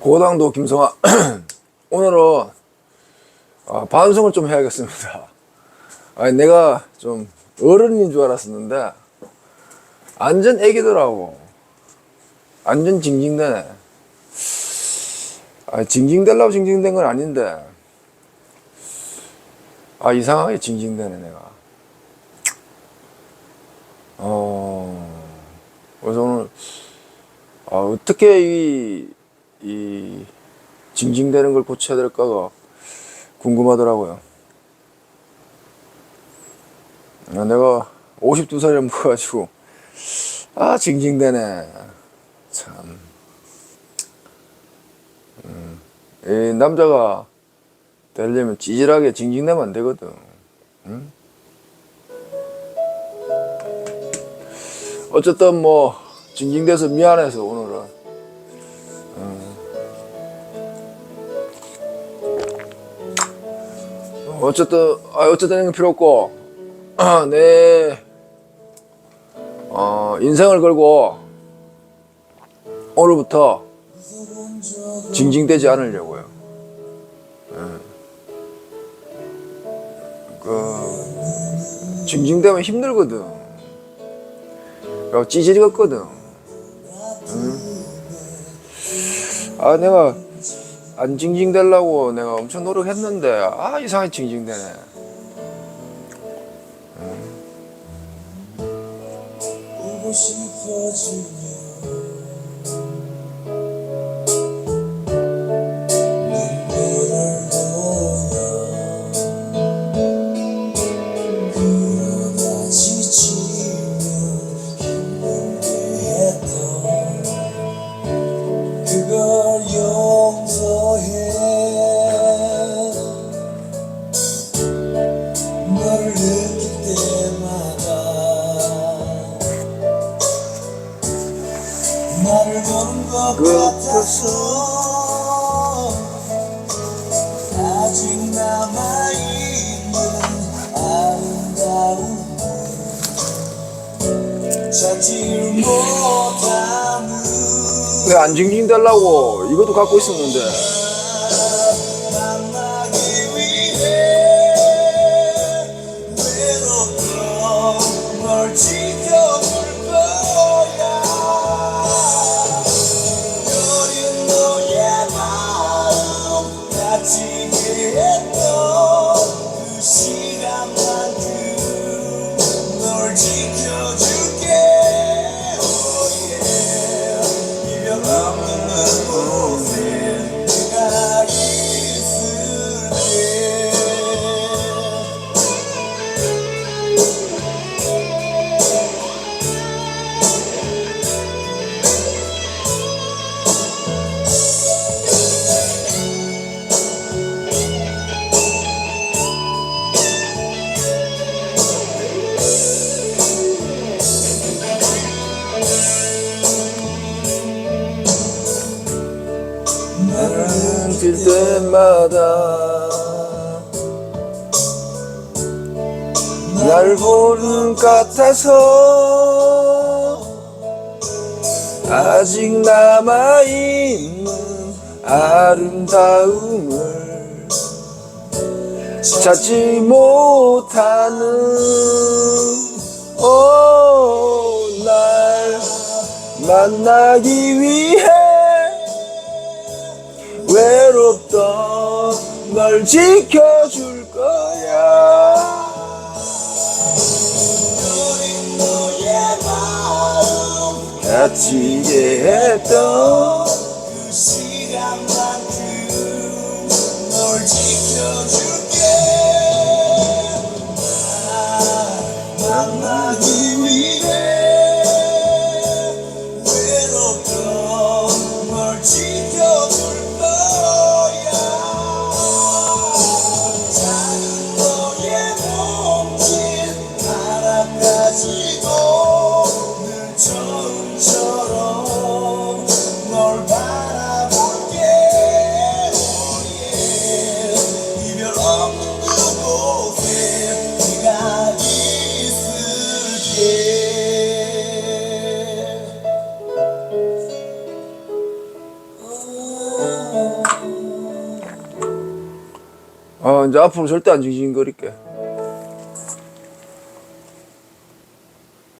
고당도 김성아 오늘은 아, 반성을 좀 해야겠습니다. 아니 내가 좀 어른인 줄 알았었는데 완전 애기더라고. 완전 징징대네. 아, 징징대려고 징징댄 건 아닌데 아 이상하게 징징대네 내가. 어 그래서 오늘 아, 어떻게 이, 이 징징대는 걸 고쳐야 될까가 궁금하더라고요. 아, 내가 52살에 먹어가지고 아 징징대네 참. 음, 이 남자가 되려면 찌질하게 징징대면 안 되거든. 응? 어쨌든 뭐 징징대서 미안해서 오늘 어. 어쨌든 아 어쨌든 필요 없고 내 어, 인생을 걸고 오늘부터 징징대지 않으려고요. 예. 그 징징대면 힘들거든. 그리고 찌질거든. 아 내가 안 징징대려고 내가 엄청 노력했는데 아 이상하게 징징대네. 보 같아서 아직 남아있는 아름다움 찾지 못하는 내가 안 징징대려고? 이것도 갖고 있었는데 때마다 날 보는 것 같아서 아직 남아있는 아름다움을 찾지 못하는. 오날 만나기 위해 널 지켜줄 거야. 다치게 했던 그 시간만큼 널 지켜줄 어 이제 앞으로 절대 안 징징거릴게